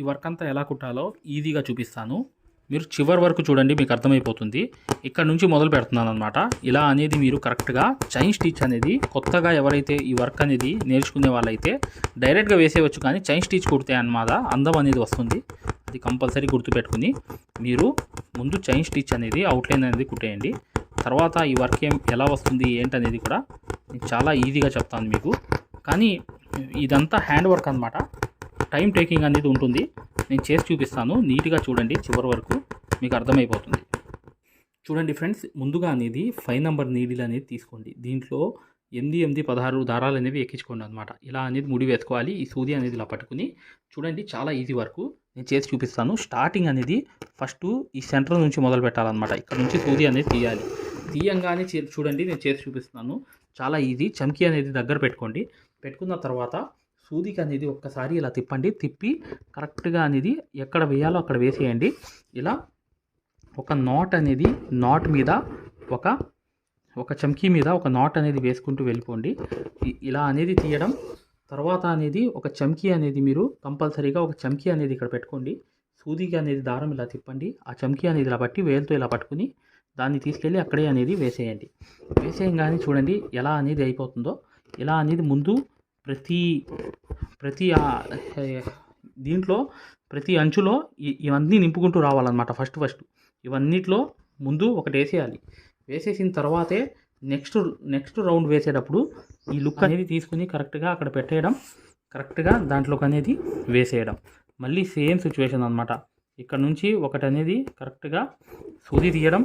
ఈ వర్క్ అంతా ఎలా కుట్టాలో ఈజీగా చూపిస్తాను. మీరు చివరి వరకు చూడండి మీకు అర్థమైపోతుంది. ఇక్కడ నుంచి మొదలు పెడుతున్నాను అనమాట ఇలా అనేది మీరు కరెక్ట్గా చైన్ స్టిచ్ అనేది కొత్తగా ఎవరైతే ఈ వర్క్ అనేది నేర్చుకునే వాళ్ళైతే డైరెక్ట్గా వేసేయవచ్చు కానీ చైన్ స్టిచ్ కుడితే అనమాట అందం అనేది వస్తుంది. అది కంపల్సరీ గుర్తుపెట్టుకుని మీరు ముందు చైన్ స్టిచ్ అనేది అవుట్లైన్ అనేది కుట్టేయండి. తర్వాత ఈ వర్క్ ఏం ఎలా వస్తుంది ఏంటనేది కూడా నేను చాలా ఈజీగా చెప్తాను మీకు. కానీ ఇదంతా హ్యాండ్ వర్క్ అనమాట టైం టేకింగ్ అనేది ఉంటుంది. నేను చేసి చూపిస్తాను. నీట్గా చూడండి. చివరి వరకు మీకు అర్థమైపోతుంది. చూడండి ఫ్రెండ్స్ ముందుగా అనేది ఫైవ్ నెంబర్ నీడిల్ అనేది తీసుకోండి. దీంట్లో ఎనిమిది ఎనిమిది పదహారు దారాలు అనేవి ఎక్కించుకోండి అనమాట ఇలా అనేది ముడి వేసుకోవాలి. ఈ సూది అనేది ఇలా పట్టుకుని చూడండి చాలా ఈజీ వరకు. నేను చేసి చూపిస్తాను. స్టార్టింగ్ అనేది ఫస్ట్ ఈ సెంటర్ నుంచి మొదలు పెట్టాలన్నమాట. ఇక్కడ నుంచి సూది అనేది తీయాలి. తీయంగానే చూడండి నేను చేసి చూపిస్తున్నాను చాలా ఈజీ. చమ్కీ అనేది దగ్గర పెట్టుకోండి. పెట్టుకున్న తర్వాత సూదికి అనేది ఒక్కసారి ఇలా తిప్పండి. తిప్పి కరెక్ట్గా అనేది ఎక్కడ వేయాలో అక్కడ వేసేయండి. ఇలా ఒక నాట్ అనేది నాట్ మీద ఒక ఒక చమ్కీ మీద ఒక నాట్ అనేది వేసుకుంటూ వెళ్ళిపోండి. ఇలా అనేది తీయడం తర్వాత అనేది ఒక చమ్కీ అనేది మీరు కంపల్సరీగా ఒక చమ్కీ అనేది ఇక్కడ పెట్టుకోండి. సూదికి అనేది దారం ఇలా తిప్పండి. ఆ చమ్కీ అనేది ఇలా పట్టి వేలుతో ఇలా పట్టుకుని దాన్ని తీసుకెళ్ళి అక్కడే అనేది వేసేయండి. వేసేయంగానే చూడండి ఎలా అనేది అయిపోతుందో. ఇలా అనేది ముందు ప్రతి ప్రతి దీంట్లో ప్రతి అంచులో ఇవన్నీ నింపుకుంటూ రావాలన్నమాట ఫస్ట్ ఫస్ట్. ఇవన్నిట్లో ముందు ఒకటి వేసేయాలి. వేసేసిన తర్వాతే నెక్స్ట్ నెక్స్ట్ రౌండ్ వేసేటప్పుడు ఈ లుక్ అనేది తీసుకుని కరెక్ట్గా అక్కడ పెట్టేయడం కరెక్ట్గా దాంట్లోకి అనేది వేసేయడం. మళ్ళీ సేమ్ సిచ్యువేషన్ అనమాట ఇక్కడ నుంచి ఒకటి అనేది కరెక్ట్గా సూది తీయడం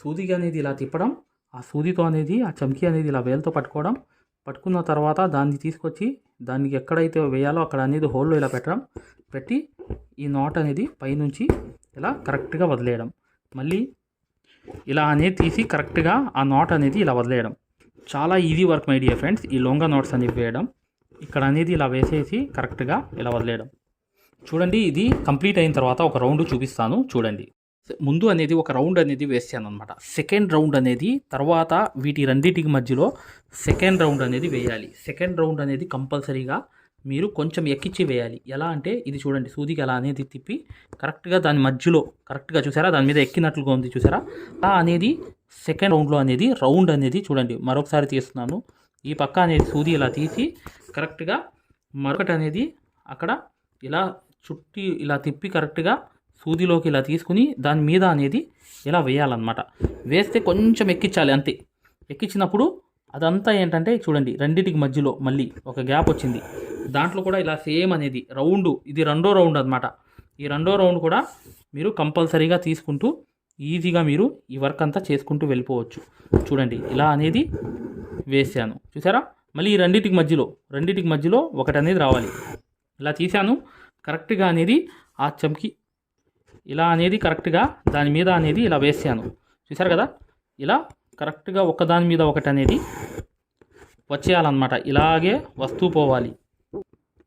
సూదిగా అనేది ఇలా తిప్పడం ఆ సూదితో అనేది ఆ చమ్కీ అనేది ఇలా వేలతో పట్టుకోవడం పట్టుకున్న తర్వాత దాన్ని తీసుకొచ్చి దానికి ఎక్కడైతే వేయాలో అక్కడ అనేది హోల్లో ఇలా పెట్టడం. పెట్టి ఈ నాట్ అనేది పైనుంచి ఇలా కరెక్ట్గా వదిలేయడం. మళ్ళీ ఇలా అనేది తీసి కరెక్ట్గా ఆ నాట్ అనేది ఇలా వదిలేయడం. చాలా easy work my dear friends ఈ లొంగ నాట్స్ అనేవి వేయడం. ఇక్కడ అనేది ఇలా వేసేసి కరెక్ట్గా ఇలా వదిలేయడం. చూడండి ఇది కంప్లీట్ అయిన తర్వాత ఒక రౌండ్ చూపిస్తాను. చూడండి. ముందు అనేది ఒక రౌండ్ అనేది వేసాను అనమాట సెకండ్ రౌండ్ అనేది తర్వాత వీటి రెండింటికి మధ్యలో సెకండ్ రౌండ్ అనేది వేయాలి. సెకండ్ రౌండ్ అనేది కంపల్సరీగా మీరు కొంచెం ఎక్కించి వేయాలి. ఎలా అంటే ఇది చూడండి సూదికి అలా అనేది తిప్పి కరెక్ట్గా దాని మధ్యలో కరెక్ట్గా చూసారా? దాని మీద ఎక్కినట్లుగా ఉంది చూసారా? అలా అనేది సెకండ్ రౌండ్లో అనేది రౌండ్ అనేది చూడండి మరొకసారి తీస్తున్నాను. ఈ పక్క అనేది సూది ఇలా తీసి కరెక్ట్గా మరొకటి అనేది అక్కడ ఇలా చుట్టి ఇలా తిప్పి కరెక్ట్గా సూదిలోకి ఇలా తీసుకుని దాని మీద అనేది ఇలా వేయాలన్నమాట. వేస్తే కొంచెం ఎక్కించాలి అంతే. ఎక్కించినప్పుడు అదంతా ఏంటంటే చూడండి రెండింటికి మధ్యలో మళ్ళీ ఒక గ్యాప్ వచ్చింది. దాంట్లో కూడా ఇలా సేమ్ అనేది రౌండ్ ఇది రెండో రౌండ్ అనమాట ఈ రెండో రౌండ్ కూడా మీరు కంపల్సరీగా తీసుకుంటూ ఈజీగా మీరు ఈ వర్క్ అంతా చేసుకుంటూ వెళ్ళిపోవచ్చు. చూడండి ఇలా అనేది వేసాను. చూసారా? మళ్ళీ ఈ రెండింటికి మధ్యలో రెండింటికి మధ్యలో ఒకటి అనేది రావాలి. ఇలా తీశాను కరెక్ట్గా అనేది ఆ చమ్కి ఇలా అనేది కరెక్ట్గా దాని మీద అనేది ఇలా వేసాను. చూసారు కదా? ఇలా కరెక్ట్గా ఒకదాని మీద ఒకటి అనేది వచ్చేయాలన్నమాట. ఇలాగే వస్తూ పోవాలి.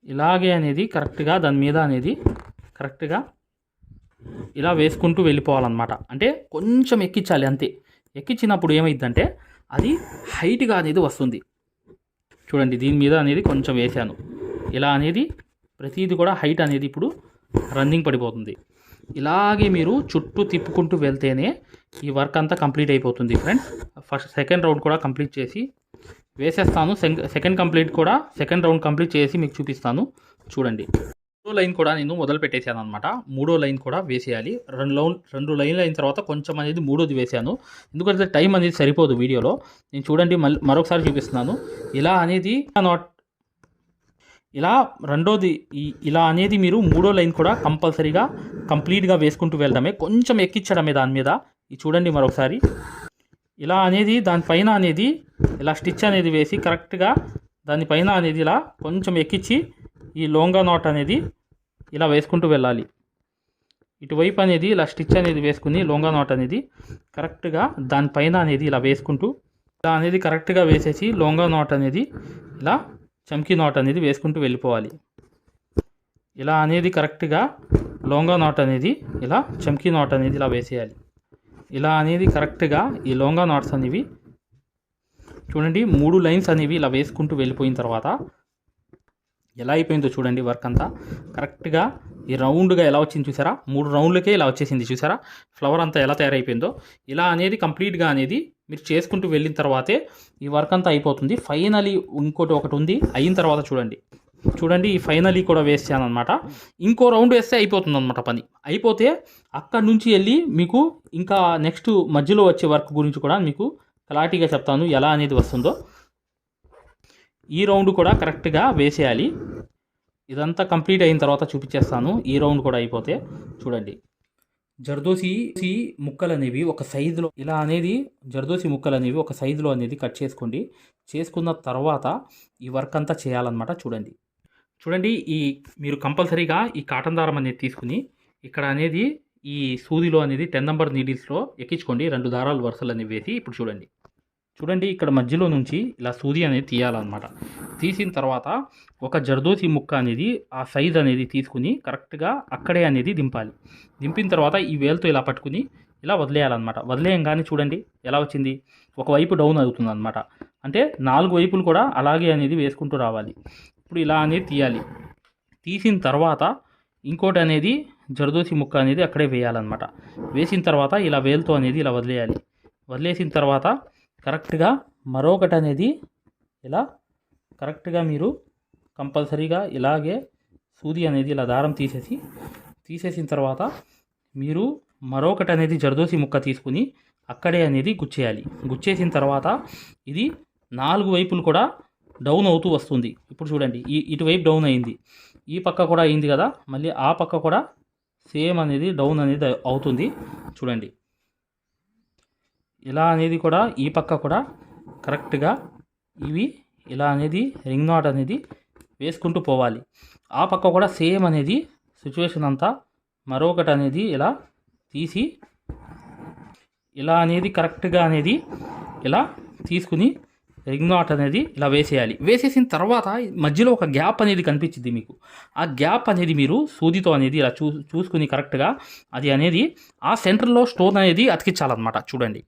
ఇలాగే అనేది కరెక్ట్గా దాని మీద అనేది కరెక్ట్గా ఇలా వేసుకుంటూ వెళ్ళిపోవాలన్నమాట. అంటే కొంచెం ఎక్కించాలి అంతే. ఎక్కించినప్పుడు ఏమైందంటే అది హైట్గా అనేది వస్తుంది. చూడండి దీని మీద అనేది కొంచెం వేసాను. ఇలా అనేది ప్రతిదీ కూడా హైట్ అనేది ఇప్పుడు రన్నింగ్ పడిపోతుంది. ఇలాగే మీరు చుట్టూ తిప్పుకుంటూ వెళ్తేనే ఈ వర్క్ అంతా కంప్లీట్ అయిపోతుంది ఫ్రెండ్స్ ఫస్ట్ సెకండ్ రౌండ్ కూడా కంప్లీట్ చేసి వేసేస్తాను. సెకండ్ కంప్లీట్ కూడా సెకండ్ రౌండ్ కంప్లీట్ చేసి మీకు చూపిస్తాను. చూడండి. మూడో లైన్ కూడా నేను మొదలు పెట్టేశాను అనమాట మూడో లైన్ కూడా వేసేయాలి. రెండు లైన్ రెండు లైన్లు అయిన తర్వాత కొంచెం అనేది మూడోది వేసాను. ఎందుకంటే టైం అనేది సరిపోదు వీడియోలో. నేను చూడండి మళ్ళీ మరొకసారి చూపిస్తున్నాను. ఇలా అనేది నాట్ ఇలా రెండోది ఇలా అనేది మీరు మూడో లైన్ కూడా కంపల్సరీగా కంప్లీట్గా వేసుకుంటూ వెళ్ళడమే. కొంచెం ఎక్కించడమే దాని మీద. ఇది చూడండి మరొకసారి. ఇలా అనేది దానిపైన అనేది ఇలా స్టిచ్ అనేది వేసి కరెక్ట్గా దానిపైన అనేది ఇలా కొంచెం ఎక్కించి ఈ లోంగా నాట్ అనేది ఇలా వేసుకుంటూ వెళ్ళాలి. ఇటువైపు అనేది ఇలా స్టిచ్ అనేది వేసుకుని లోంగా నాట్ అనేది కరెక్ట్గా దానిపైన అనేది ఇలా వేసుకుంటూ ఇలా అనేది కరెక్ట్గా వేసేసి లోంగా నాట్ అనేది ఇలా చమ్కీ నాట్ అనేది వేసుకుంటూ వెళ్ళిపోవాలి. ఇలా అనేది కరెక్ట్గా లోంగా నాట్ అనేది ఇలా చమ్కీ నాట్ అనేది ఇలా వేసేయాలి. ఇలా అనేది కరెక్ట్గా ఈ లోంగా నాట్స్ అనేవి చూడండి మూడు లైన్స్ అనేవి ఇలా వేసుకుంటూ వెళ్ళిపోయిన తర్వాత ఎలా అయిపోయిందో చూడండి వర్క్ అంతా. కరెక్ట్గా ఈ రౌండ్గా ఎలా వచ్చింది చూసారా? మూడు రౌండ్లకే ఇలా వచ్చేసింది చూసారా? ఫ్లవర్ అంతా ఎలా తయారైపోయిందో. ఇలా అనేది కంప్లీట్గా అనేది మీరు చేసుకుంటూ వెళ్ళిన తర్వాతే ఈ వర్క్ అంతా అయిపోతుంది. ఫైనలీ ఇంకోటి ఒకటి ఉంది. అయిన తర్వాత చూడండి. చూడండి ఈ ఫైనలీ కూడా వేసాను అనమాట ఇంకో రౌండ్ వేస్తే అయిపోతుంది అనమాట పని. అయిపోతే అక్కడ నుంచి వెళ్ళి మీకు ఇంకా నెక్స్ట్ మధ్యలో వచ్చే వర్క్ గురించి కూడా మీకు క్లారిటీగా చెప్తాను ఎలా అనేది వస్తుందో. ఈ రౌండ్ కూడా కరెక్ట్గా వేసేయాలి ఇదంతా కంప్లీట్ అయిన తర్వాత చూపించేస్తాను. ఈ రౌండ్ కూడా అయిపోతే చూడండి. జర్దోసి ముక్కలు అనేవి ఒక సైజులో. ఇలా అనేది జర్దోసి ముక్కలు అనేవి ఒక సైజులో అనేది కట్ చేసుకోండి. చేసుకున్న తర్వాత ఈ వర్క్ అంతా చేయాలన్నమాట చూడండి. చూడండి ఈ మీరు కంపల్సరీగా ఈ కాటన్ దారం అనేది తీసుకుని ఇక్కడ అనేది ఈ సూదిలో అనేది టెన్ నెంబర్ నీడిల్స్లో ఎక్కించుకోండి. రెండు దారాలు వరుసలు అనేవి వేసి ఇప్పుడు చూడండి. చూడండి ఇక్కడ మధ్యలో నుంచి ఇలా సూది అనేది తీయాలన్నమాట. తీసిన తర్వాత ఒక జర్దోసి ముక్క అనేది ఆ సైజ్ అనేది తీసుకుని కరెక్ట్గా అక్కడే అనేది దింపాలి. దింపిన తర్వాత ఈ వేలతో ఇలా పట్టుకుని ఇలా వదిలేయాలన్నమాట. వదిలేయంగానే చూడండి ఎలా వచ్చింది? ఒకవైపు డౌన్ అవుతుంది అనమాట అంటే నాలుగు వైపులు కూడా అలాగే అనేది వేసుకుంటూ రావాలి. ఇప్పుడు ఇలా అనేది తీయాలి. తీసిన తర్వాత ఇంకోటి అనేది జర్దోసి ముక్క అనేది అక్కడే వేయాలన్నమాట. వేసిన తర్వాత ఇలా వేలుతో అనేది ఇలా వదిలేయాలి. వదిలేసిన తర్వాత కరెక్ట్గా మరొకటి అనేది ఇలా కరెక్ట్గా మీరు కంపల్సరీగా ఇలాగే సూది అనేది ఇలా దారం తీసేసి తీసేసిన తర్వాత మీరు మరొకటి అనేది జర్దోసి ముక్క తీసుకుని అక్కడే అనేది గుచ్చేయాలి. గుచ్చేసిన తర్వాత ఇది నాలుగు వైపులు కూడా డౌన్ అవుతూ వస్తుంది. ఇప్పుడు చూడండి ఈ ఇటువైపు డౌన్ అయింది. ఈ పక్క కూడా అయింది కదా మళ్ళీ ఆ పక్క కూడా సేమ్ అనేది డౌన్ అనేది అవుతుంది. చూడండి. ఇలా అనేది కూడా ఈ పక్క కూడా కరెక్ట్గా ఇవి ఇలా అనేది రింగ్ నాట్ అనేది వేసుకుంటూ పోవాలి. ఆ పక్క కూడా సేమ్ అనేది సిచ్యువేషన్ అంతా మరొకటి అనేది ఇలా తీసి ఇలా అనేది కరెక్ట్గా అనేది ఇలా తీసుకుని రింగ్ నాట్ అనేది ఇలా వేసేయాలి. వేసేసిన తర్వాత మధ్యలో ఒక గ్యాప్ అనేది కనిపించింది మీకు. ఆ గ్యాప్ అనేది మీరు సూదితో అనేది ఇలా చూ చూసుకుని కరెక్ట్గా అది అనేది ఆ సెంటర్లో స్టోన్ అనేది అతికించాలన్నమాట. చూడండి.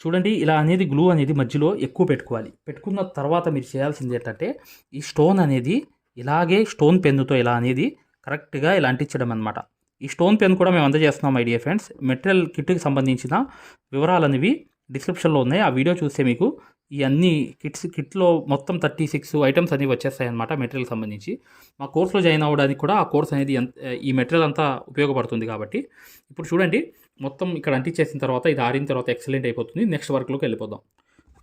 చూడండి ఇలా అనేది గ్లూ అనేది మధ్యలో ఎక్కువ పెట్టుకోవాలి. పెట్టుకున్న తర్వాత మీరు చేయాల్సింది ఏంటంటే ఈ స్టోన్ అనేది ఇలాగే స్టోన్ పెన్నుతో ఇలా అనేది కరెక్ట్గా ఇలా అంటించడం అనమాట ఈ స్టోన్ పెన్ కూడా మేము అందజేస్తున్నాం ఐడియా ఫ్రెండ్స్ మెటీరియల్ కిట్కి సంబంధించిన వివరాలు అనేవి డిస్క్రిప్షన్లో ఉన్నాయి. ఆ వీడియో చూస్తే మీకు ఈ అన్ని కిట్స్ కిట్లో మొత్తం థర్టీ సిక్స్ ఐటమ్స్ అనేవి వచ్చేస్తాయి అనమాట మెటీరియల్ సంబంధించి. మా కోర్సులో జాయిన్ అవ్వడానికి కూడా ఆ కోర్స్ అనేది ఎంత ఈ మెటీరియల్ అంతా ఉపయోగపడుతుంది కాబట్టి. ఇప్పుడు చూడండి మొత్తం ఇక్కడ అంటించేసిన తర్వాత ఇది ఆరిన తర్వాత ఎక్సలెంట్ అయిపోతుంది. నెక్స్ట్ వర్క్లోకి వెళ్ళిపోదాం.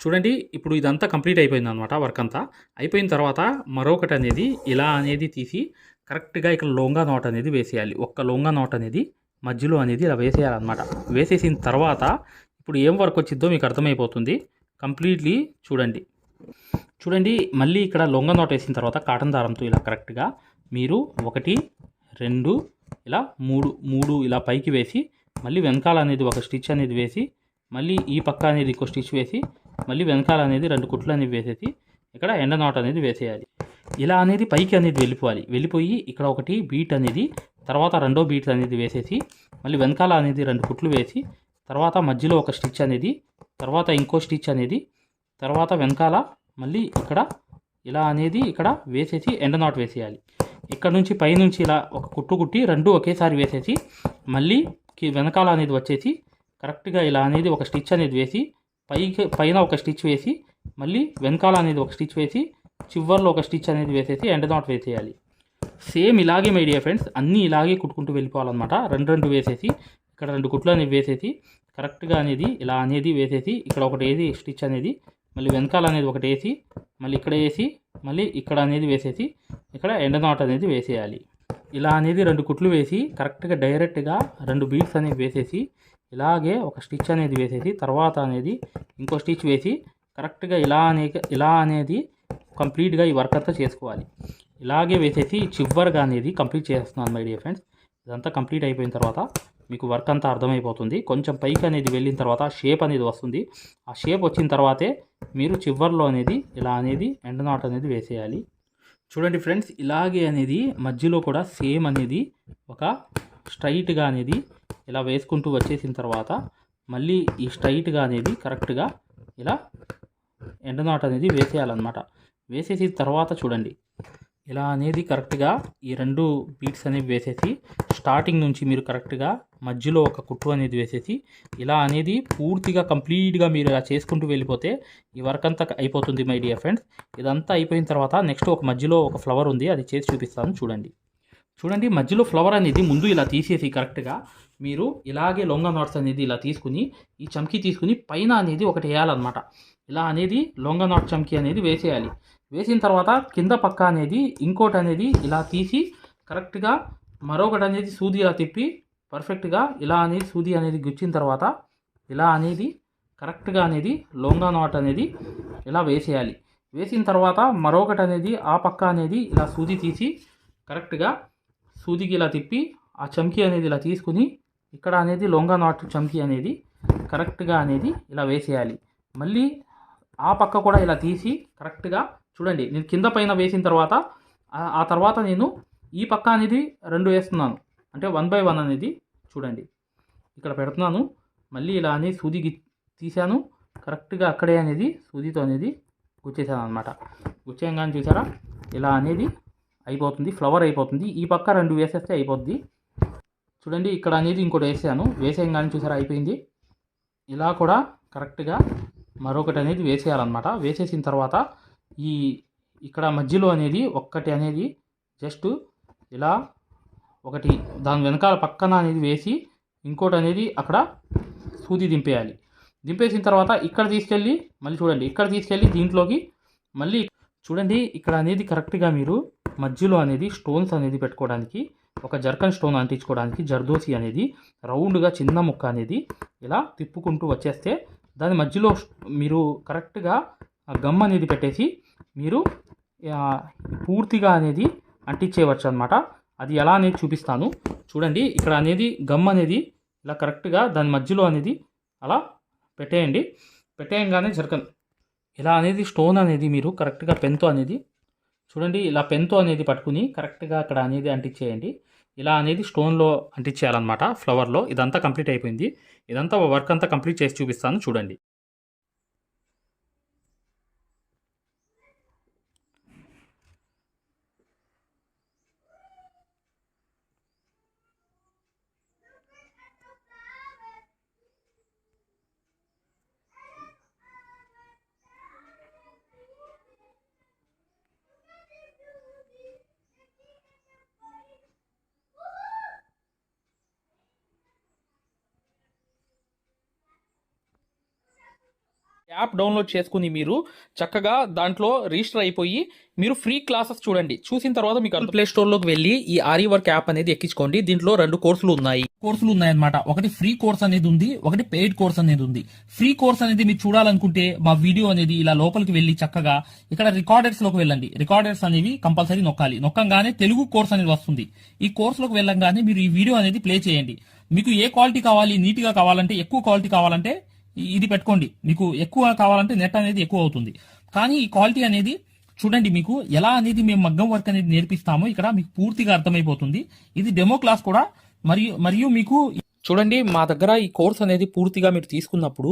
చూడండి ఇప్పుడు ఇదంతా కంప్లీట్ అయిపోయింది అనమాట వర్క్ అంతా. అయిపోయిన తర్వాత మరొకటి అనేది ఇలా అనేది తీసి కరెక్ట్గా ఇక్కడ లొంగా నోట్ అనేది వేసేయాలి. ఒక్క లొంగా నోట్ అనేది మధ్యలో అనేది ఇలా వేసేయాలన్నమాట. వేసేసిన తర్వాత ఇప్పుడు ఏం వర్క్ వచ్చిందో మీకు అర్థమైపోతుంది. కంప్లీట్లీ చూడండి. చూడండి మళ్ళీ ఇక్కడ లొంగ నోట్ వేసిన తర్వాత కాటన్ దారంతో ఇలా కరెక్ట్గా మీరు ఒకటి రెండు ఇలా మూడు మూడు ఇలా పైకి వేసి మళ్ళీ వెనకాల అనేది ఒక స్టిచ్ అనేది వేసి మళ్ళీ ఈ పక్క అనేది ఇంకో స్టిచ్ వేసి మళ్ళీ వెనకాల అనేది రెండు కుట్లు అనేవి వేసేసి ఇక్కడ ఎండ నాట్ అనేది వేసేయాలి. ఇలా అనేది పైకి అనేది వెళ్ళిపోవాలి. వెళ్ళిపోయి ఇక్కడ ఒకటి బీట్ అనేది తర్వాత రెండో బీట్ అనేది వేసేసి మళ్ళీ వెనకాల అనేది రెండు కుట్లు వేసి తర్వాత మధ్యలో ఒక స్టిచ్ అనేది తర్వాత ఇంకో స్టిచ్ అనేది తర్వాత వెనకాల మళ్ళీ ఇక్కడ ఇలా అనేది ఇక్కడ వేసేసి ఎండ నాట్ వేసేయాలి. ఇక్కడ నుంచి పైనుంచి ఇలా ఒక కుట్టు కుట్టి రెండు ఒకేసారి వేసేసి మళ్ళీ వెనకాల అనేది వచ్చేసి కరెక్ట్గా ఇలా అనేది ఒక స్టిచ్ అనేది వేసి పైకి పైన ఒక స్టిచ్ వేసి మళ్ళీ వెనకాల అనేది ఒక స్టిచ్ వేసి చివర్లో ఒక స్టిచ్ అనేది వేసేసి ఎండ నాట్ వేసేయాలి. సేమ్ ఇలాగే మై డియర్ ఫ్రెండ్స్ అన్నీ ఇలాగే కుట్టుకుంటూ వెళ్ళిపోవాలన్నమాట. రెండు రెండు వేసేసి ఇక్కడ రెండు కుట్లు అనేవి వేసేసి కరెక్ట్గా అనేది ఇలా అనేది వేసేసి ఇక్కడ ఒకటి వేసి స్టిచ్ అనేది మళ్ళీ వెనకాల అనేది ఒకటి వేసి మళ్ళీ ఇక్కడ వేసి మళ్ళీ ఇక్కడ అనేది వేసేసి ఇక్కడ ఎండ నాట్ అనేది వేసేయాలి. ఇలా అనేది రెండు కుట్లు వేసి కరెక్ట్గా డైరెక్ట్గా రెండు బీట్స్ అనేవి వేసేసి ఇలాగే ఒక స్టిచ్ అనేది వేసేసి తర్వాత అనేది ఇంకో స్టిచ్ వేసి కరెక్ట్గా ఇలా అనే ఇలా అనేది కంప్లీట్గా ఈ వర్క్ అంతా చేసుకోవాలి. ఇలాగే వేసేసి చివరిగా అనేది కంప్లీట్ చేస్తున్నాను మై డియర్ ఫ్రెండ్స్. ఇదంతా కంప్లీట్ అయిపోయిన తర్వాత మీకు వర్క్ అంతా అర్థమైపోతుంది. కొంచెం పైకి అనేది వెళ్ళిన తర్వాత షేప్ అనేది వస్తుంది. ఆ షేప్ వచ్చిన తర్వాతే మీరు చివర్లో అనేది ఇలా అనేది ఎండ్ నాట్ అనేది వేసేయాలి. చూడండి ఫ్రెండ్స్ ఇలాగే అనేది మధ్యలో కూడా సేమ్ అనేది ఒక స్ట్రైట్గా అనేది ఇలా వేసుకుంటూ వచ్చేసిన తర్వాత మళ్ళీ ఈ స్ట్రైట్గా అనేది కరెక్ట్గా ఇలా ఎండ్ నాట్ అనేది వేసేయాలన్నమాట. వేసేసిన తర్వాత చూడండి. ఇలా అనేది కరెక్ట్గా ఈ రెండు బీట్స్ అనేవి వేసేసి స్టార్టింగ్ నుంచి మీరు కరెక్ట్గా మధ్యలో ఒక కుట్టు అనేది వేసేసి ఇలా అనేది పూర్తిగా కంప్లీట్గా మీరు ఇలా చేసుకుంటూ వెళ్ళిపోతే ఈ వర్క్ అంతా అయిపోతుంది మై డియర్ ఫ్రెండ్స్. ఇదంతా అయిపోయిన తర్వాత నెక్స్ట్ ఒక మధ్యలో ఒక ఫ్లవర్ ఉంది అది చేసి చూపిస్తాను చూడండి. చూడండి మధ్యలో ఫ్లవర్ అనేది ముందు ఇలా తీసేసి కరెక్ట్గా మీరు ఇలాగే లొంగ నాట్స్ అనేది ఇలా తీసుకుని ఈ చమ్కీ తీసుకుని పైన అనేది ఒకటి వేయాలన్నమాట. ఇలా అనేది లొంగ నాట్ చమ్కీ అనేది వేసేయాలి. వేసిన తర్వాత కింద పక్క అనేది ఇంకోటి అనేది ఇలా తీసి కరెక్ట్గా మరొకటి అనేది సూది ఇలా తిప్పి పర్ఫెక్ట్గా ఇలా అనేది సూది అనేది గుచ్చిన తర్వాత ఇలా అనేది కరెక్ట్గా అనేది లొంగా నాట్ అనేది ఇలా వేసేయాలి. వేసిన తర్వాత మరొకటి అనేది ఆ పక్క అనేది ఇలా సూది తీసి కరెక్ట్గా సూదికి ఇలా తిప్పి ఆ చమ్కీ అనేది ఇలా తీసుకుని ఇక్కడ అనేది లొంగా నాట్ చమ్కీ అనేది కరెక్ట్గా అనేది ఇలా వేసేయాలి. మళ్ళీ ఆ పక్క కూడా ఇలా తీసి కరెక్ట్గా చూడండి నేను కింద పైన వేసిన తర్వాత ఆ- ఆ తర్వాత నేను ఈ పక్క అనేది రెండు వేస్తున్నాను. అంటే వన్ బై వన్ అనేది చూడండి. ఇక్కడ పెడుతున్నాను. మళ్ళీ ఇలా అనేది సూది తీశాను. కరెక్ట్గా అక్కడే అనేది సూదితో అనేది గుచ్చేసాను అనమాట గుచ్చేయంగానే చూసారా? ఇలా అనేది అయిపోతుంది. ఫ్లవర్ అయిపోతుంది. ఈ పక్క రెండు వేసేస్తే అయిపోద్ది. చూడండి ఇక్కడ అనేది ఇంకోటి వేసాను. వేసేయంగానే చూసారా? అయిపోయింది. ఇలా కూడా కరెక్ట్గా మరొకటి అనేది వేసేయాలన్నమాట. వేసేసిన తర్వాత ఈ ఇక్కడ మధ్యలో అనేది ఒక్కటి అనేది జస్ట్ ఇలా ఒకటి దాని వెనకాల పక్కన అనేది వేసి ఇంకోటి అనేది అక్కడ సూది దింపేయాలి. దింపేసిన తర్వాత ఇక్కడ తీసుకెళ్ళి మళ్ళీ చూడండి ఇక్కడ తీసుకెళ్ళి దీంట్లోకి మళ్ళీ చూడండి ఇక్కడ అనేది కరెక్ట్గా మీరు మధ్యలో అనేది స్టోన్స్ అనేది పెట్టుకోవడానికి ఒక జర్కన్ స్టోన్ అంటించుకోవడానికి జర్దోసి అనేది రౌండ్గా చిన్న ముక్క అనేది ఇలా తిప్పుకుంటూ వచ్చేస్తే దాని మధ్యలో మీరు కరెక్ట్గా గమ్ అనేది పెట్టేసి మీరు పూర్తిగా అనేది అంటించేయవచ్చు అనమాట అది ఎలా అనేది చూపిస్తాను. చూడండి ఇక్కడ అనేది గమ్ అనేది ఇలా కరెక్ట్గా దాని మధ్యలో అనేది అలా పెట్టేయండి. పెట్టేయంగానే జరగదు. ఇలా అనేది స్టోన్ అనేది మీరు కరెక్ట్గా పెన్తో అనేది చూడండి ఇలా పెన్తో అనేది పట్టుకుని కరెక్ట్గా అక్కడ అనేది అంటించేయండి ఇలా అనేది స్టోన్లో అంటించేయాలన్నమాట ఫ్లవర్లో ఇదంతా కంప్లీట్ అయిపోయింది. ఇదంతా వర్క్ అంతా కంప్లీట్ చేసి చూపిస్తాను చూడండి. యాప్ డౌన్లోడ్ చేసుకుని మీరు చక్కగా దాంట్లో రిజిస్టర్ అయిపోయి మీరు ఫ్రీ క్లాసెస్ చూడండి. చూసిన తర్వాత మీకు ప్లే స్టోర్లోకి వెళ్ళి ఈ ఆరి వర్క్ యాప్ అనేది ఎక్కించుకోండి. దీంట్లో రెండు కోర్సులు ఉన్నాయి. కోర్సులు ఉన్నాయన్నమాట. ఒకటి ఫ్రీ కోర్స్ అనేది ఉంది ఒకటి పెయిడ్ కోర్స్ అనేది ఉంది. ఫ్రీ కోర్స్ అనేది మీరు చూడాలనుకుంటే మా వీడియో అనేది ఇలా లోపలికి వెళ్ళి చక్కగా ఇక్కడ రికార్డర్స్లోకి వెళ్ళండి. రికార్డర్స్ అనేవి కంపల్సరీ నొక్కాలి. నొక్కంగానే తెలుగు కోర్స్ అనేది వస్తుంది. ఈ కోర్సులోకి వెళ్ళంగానే మీరు ఈ వీడియో అనేది ప్లే చేయండి. మీకు ఏ క్వాలిటీ కావాలి నీట్గా కావాలంటే ఎక్కువ క్వాలిటీ కావాలంటే ఇది పెట్టుకోండి. మీకు ఎక్కువ కావాలంటే నెట్ అనేది ఎక్కువ అవుతుంది. కానీ ఈ క్వాలిటీ అనేది చూడండి మీకు ఎలా అనేది మేము మగ్గం వర్క్ అనేది నేర్పిస్తామో ఇక్కడ మీకు పూర్తిగా అర్థమైపోతుంది. ఇది డెమో క్లాస్ కూడా మరియు మరియు మీకు చూడండి మా దగ్గర ఈ కోర్స్ అనేది పూర్తిగా మీరు తీసుకున్నప్పుడు